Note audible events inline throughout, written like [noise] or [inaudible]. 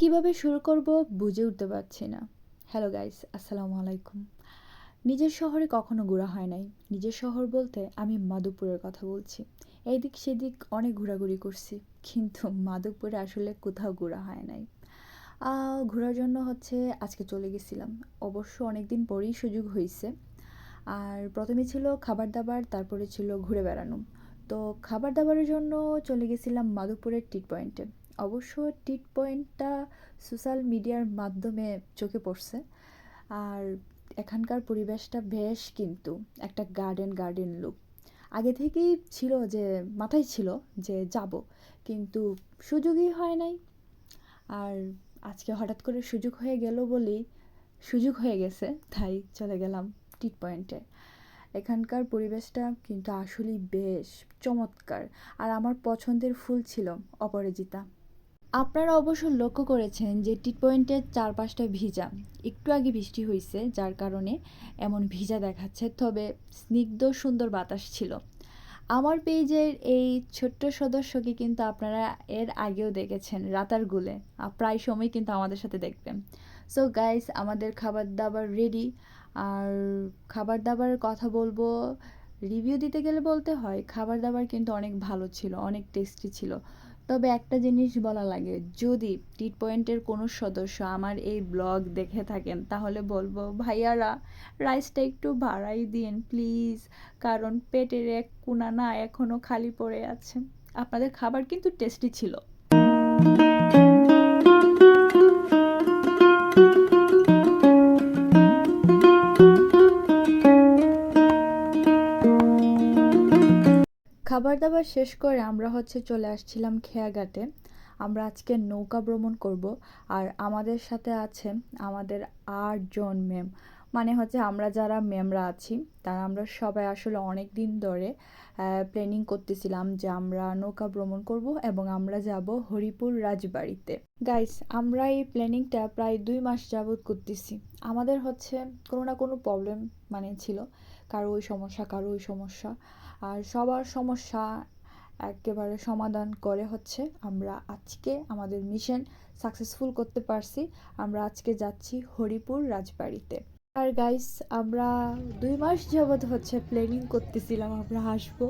কীভাবে শুরু করব বুঝে উঠতে পারছি না। হ্যালো গাইস আসসালামু আলাইকুম। নিজের শহরে কখনো ঘোরা হয় নাই। নিজের শহর বলতে আমি মাধবপুরের কথা বলছি। এইদিক সেদিক অনেক ঘোরাঘুরি করছি, কিন্তু মাধবপুরে আসলে কোথাও ঘোরা হয় নাই। ঘোরার জন্য হচ্ছে আজকে চলে গেছিলাম। অবশ্য অনেক দিন পরেই সুযোগ হয়েছে আর প্রথমে ছিল খাবার দাবার তারপরে ছিল ঘুরে বেড়ানো। তো খাবার দাবারের জন্য চলে গেছিলাম মাধবপুরের টিট পয়েন্টে অবশ্য টিট পয়েন্টটা সোশ্যাল মিডিয়ার মাধ্যমে চোখে পড়ছে। আর এখানকার পরিবেশটা বেশ কিন্তু একটা গার্ডেন গার্ডেন লুক। আগে থেকেই ছিল যে, মাথায় ছিল যে যাব, কিন্তু সুযোগই হয় নাই। আর আজকে হঠাৎ করে সুযোগ হয়ে গেল বলেই সুযোগ হয়ে গেছে, তাই চলে গেলাম টিট পয়েন্টে। এখানকার পরিবেশটা কিন্তু আসলেই বেশ চমৎকার। আর আমার পছন্দের ফুল ছিল অপরাজিতা। আপনারা অবশ্য লক্ষ্য করেছেন যে টি পয়েন্টের চারপাশটা ভিজা। একটু আগে বৃষ্টি হয়েছে যার কারণে এমন ভিজা দেখাচ্ছে, তবে স্নিগ্ধ সুন্দর বাতাস ছিল। আমার পেজের এই ছোট্ট সদস্যকে কিন্তু আপনারা এর আগেও দেখেছেন, রাতার গুলে। প্রায় সময় কিন্তু আমাদের সাথে দেখবেন। সো গাইস আমাদের খাবার দাবার রেডি আর খাবার দাবারের কথা বলব রিভিউ দিতে গেলে বলতে হয় খাবার দাবার কিন্তু অনেক ভালো ছিল, অনেক টেস্টি ছিল। তবে একটা জিনিস বলা লাগে, যদি টিট পয়েন্টের কোনো সদস্য আমার এই ব্লগ দেখে থাকেন, তাহলে বলব, ভাইয়ারা, রাইসটা একটু বাড়াই দিন, প্লিজ। কারণ পেটের এক কোনা না এখনও খালি পড়ে আছে। আপনাদের খাবার কিন্তু টেস্টি ছিল। খাবার দাবার শেষ করে আমরা হচ্ছে চলে আসছিলাম খেয়াঘাটে। আমরা আজকে নৌকা ভ্রমণ করব। আর আমাদের সাথে আছে আমাদের আটজন ম্যাম মানে হচ্ছে আমরা যারা ম্যামরা আছি, তারা আমরা সবাই আসলে অনেক দিন ধরে প্ল্যানিং করতেছিলাম যে আমরা নৌকা ভ্রমণ করব এবং আমরা যাব হরিপুর রাজবাড়িতে। গাইস আমরা এই প্ল্যানিংটা প্রায় দুই মাস যাবৎ করতেছি। আমাদের হচ্ছে কোনো না কোনো প্রবলেম মানে ছিল। কারও ওই সমস্যা, কারও ওই সমস্যা। আর সবার সমস্যা একেবারে সমাধান করে হচ্ছে আমরা আজকে আমাদের মিশন সাকসেসফুল করতে পারছি। আমরা আজকে যাচ্ছি হরিপুর রাজবাড়িতে। আর গাইস আমরা দুই মাস যাবৎ হচ্ছে প্ল্যানিং করতেছিলাম আমরা আসব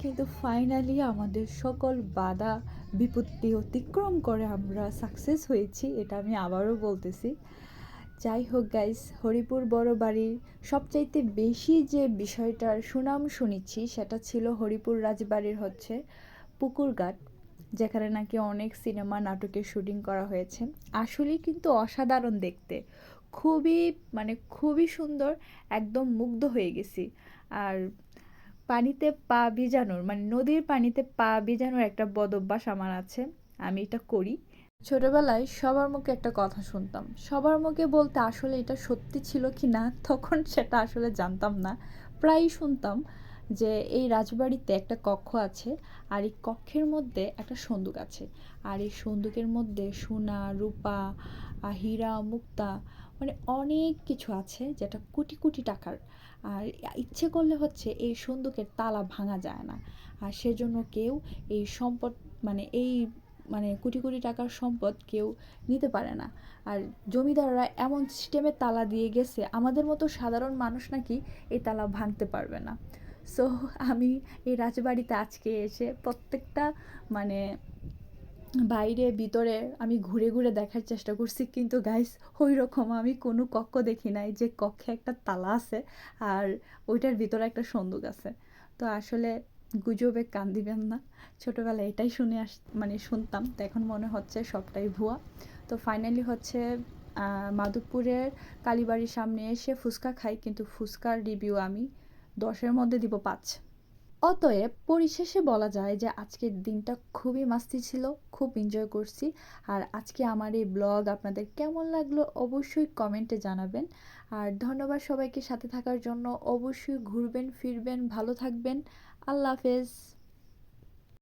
কিন্তু ফাইনালি আমাদের সকল বাধা বিপত্তি অতিক্রম করে আমরা সাকসেস হয়েছি, এটা আমি আবারও বলতেছি। যাই হোক গাইস হরিপুর বড় বাড়ির সবচাইতে বেশি যে বিষয়টার সুনাম শুনেছি, সেটা ছিল হরিপুর রাজবাড়ির হচ্ছে পুকুরঘাট যেখানে নাকি অনেক সিনেমা নাটকের শুটিং করা হয়েছে। আসলেই কিন্তু অসাধারণ দেখতে। খুবই মানে খুবই সুন্দর, একদম মুগ্ধ হয়ে গেছি। আর পানিতে পা ভিজানোর মানে নদীর পানিতে পা ভিজানোর একটা বদভ্যাস আমার আছে, আমি এটা করি। ছোটবেলায় সবার মুখে একটা কথা শুনতাম। সবার মুখে বলতে আসলে এটা সত্যি ছিল কি না, [laughs] তখন সেটা আসলে জানতাম না। প্রায়ই শুনতাম যে এই রাজবাড়িতে একটা কক্ষ আছে, আর এই কক্ষের মধ্যে একটা সন্দুক আছে। আর এই সন্দুকের মধ্যে সোনা, রূপা হীরা মুক্তা মানে অনেক কিছু আছে যেটা কোটি কোটি টাকার। আর ইচ্ছে করলে হচ্ছে এই সন্দুকের তালা ভাঙা যায় না। আর সেজন্য কেউ এই সম্পদ মানে এই মানে কোটি কোটি টাকার সম্পদ কেউ নিতে পারে না। আর জমিদাররা এমন সিস্টেমে তালা দিয়ে গেছে, আমাদের মতো সাধারণ মানুষ নাকি এই তালা ভাঙতে পারবে না। সো আমি এই রাজবাড়িতে আজকে এসে প্রত্যেকটা মানে বাইরে, ভিতরে আমি ঘুরে ঘুরে দেখার চেষ্টা করছি। কিন্তু গাইস ওই রকম আমি কোনো কক্ষ দেখি নাই যে কক্ষে একটা তালা আছে আর ওইটার ভিতরে একটা সন্দুক আছে। তো আসলে গুজবে কান দিবেন না। ছোটোবেলায় এটাই শুনে আস মানে শুনতাম, তো এখন মনে হচ্ছে সবটাই ভুয়া। তো ফাইনালি হচ্ছে মাধবপুরের কালীবাড়ির সামনে এসে ফুচকা খাই, কিন্তু ফুচকার রিভিউ আমি দশের মধ্যে দিব পাঁচ। অতএব পরিশেষে বলা যায় যে আজকের দিনটা খুবই মাস্তি ছিল, খুব এনজয় করছি। আর আজকে আমার এই ব্লগ আপনাদের কেমন লাগল অবশ্যই কমেন্টে জানাবেন। আর ধন্যবাদ সবাইকে সাথে থাকার জন্য। অবশ্যই ঘুরবেন, ফিরবেন, ভালো থাকবেন। আল্লাহ হাফেজ।